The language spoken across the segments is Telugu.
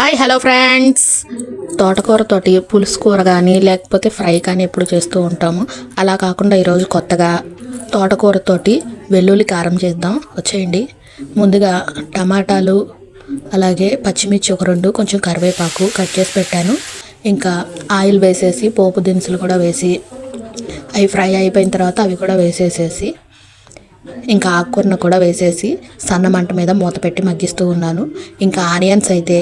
Hi hello friends. తోటకూరతోటి పులుసు కూర కానీ లేకపోతే ఫ్రై కానీ ఎప్పుడు చేస్తూ ఉంటాము. అలా కాకుండా ఈరోజు కొత్తగా తోటకూరతోటి వెల్లుల్లి కారం చేద్దాం. వచ్చేయండి. ముందుగా టమాటాలు అలాగే పచ్చిమిర్చి ఒక రెండు కొంచెం కరివేపాకు కట్ చేసి పెట్టాను. ఇంకా ఆయిల్ వేసేసి పోపు దినుసులు కూడా వేసి అవి ఫ్రై అయిపోయిన తర్వాత అవి కూడా వేసేసేసి ఇంకా ఆకుకూరను కూడా వేసేసి సన్న మంట మీద మూత పెట్టి మగ్గిస్తూ ఉన్నాను. ఇంకా ఆనియన్స్ అయితే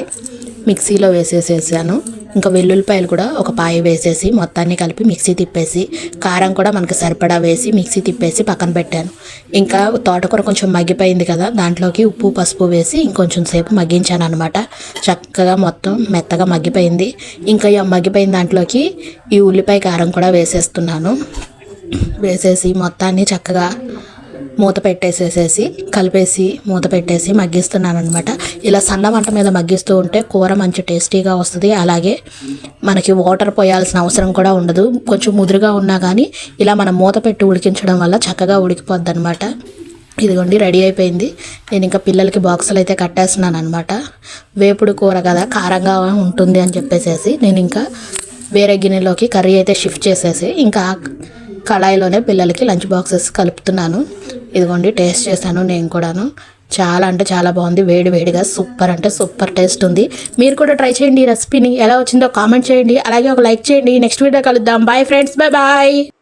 మిక్సీలో వేసేసేసాను. ఇంకా వెల్లుల్లిపాయలు కూడా ఒక పాయ వేసేసి మొత్తాన్ని కలిపి మిక్సీ తిప్పేసి కారం కూడా మనకి సరిపడా వేసి మిక్సీ తిప్పేసి పక్కన పెట్టాను. ఇంకా తోటకూర కొంచెం మగ్గిపోయింది కదా దాంట్లోకి ఉప్పు పసుపు వేసి ఇంకొంచెం సేపు మగ్గించాను అనమాట చక్కగా మొత్తం మెత్తగా మగ్గిపోయింది. ఇంకా ఈ మగ్గిపోయిన దాంట్లోకి ఈ ఉల్లిపాయ కారం కూడా వేసేస్తున్నాను. వేసేసి మొత్తాన్ని చక్కగా మూత పెట్టేసేసేసి కలిపేసి మూత పెట్టేసి మగ్గిస్తున్నాను అనమాట ఇలా సన్న వంట మీద మగ్గిస్తూ ఉంటే కూర మంచి టేస్టీగా వస్తుంది. అలాగే మనకి వాటర్ పోయాల్సిన అవసరం కూడా ఉండదు. కొంచెం ముదురుగా ఉన్నా కానీ ఇలా మనం మూత పెట్టి ఉడికించడం వల్ల చక్కగా ఉడికిపోద్ది అనమాట ఇదిగోండి రెడీ అయిపోయింది. నేను ఇంకా పిల్లలకి బాక్సులు అయితే కట్టేస్తున్నాను అనమాట వేపుడు కూర కదా కారంగా ఉంటుంది అని చెప్పేసేసి నేను ఇంకా వేరే గిన్నెలోకి కర్రీ అయితే షిఫ్ట్ చేసేసి ఇంకా కళాయిలోనే పిల్లలకి లంచ్ బాక్సెస్ కలుపుతున్నాను. ఇదిగోండి టేస్ట్ చేశాను నేను కూడాను. చాలా అంటే చాలా బాగుంది వేడి వేడిగా సూపర్ అంటే సూపర్ టేస్ట్ ఉంది. మీరు కూడా ట్రై చేయండి ఈ రెసిపీని. ఎలా వచ్చిందో కామెంట్ చేయండి. అలాగే ఒక లైక్ చేయండి. నెక్స్ట్ వీడియో కలుద్దాం. Bye friends bye bye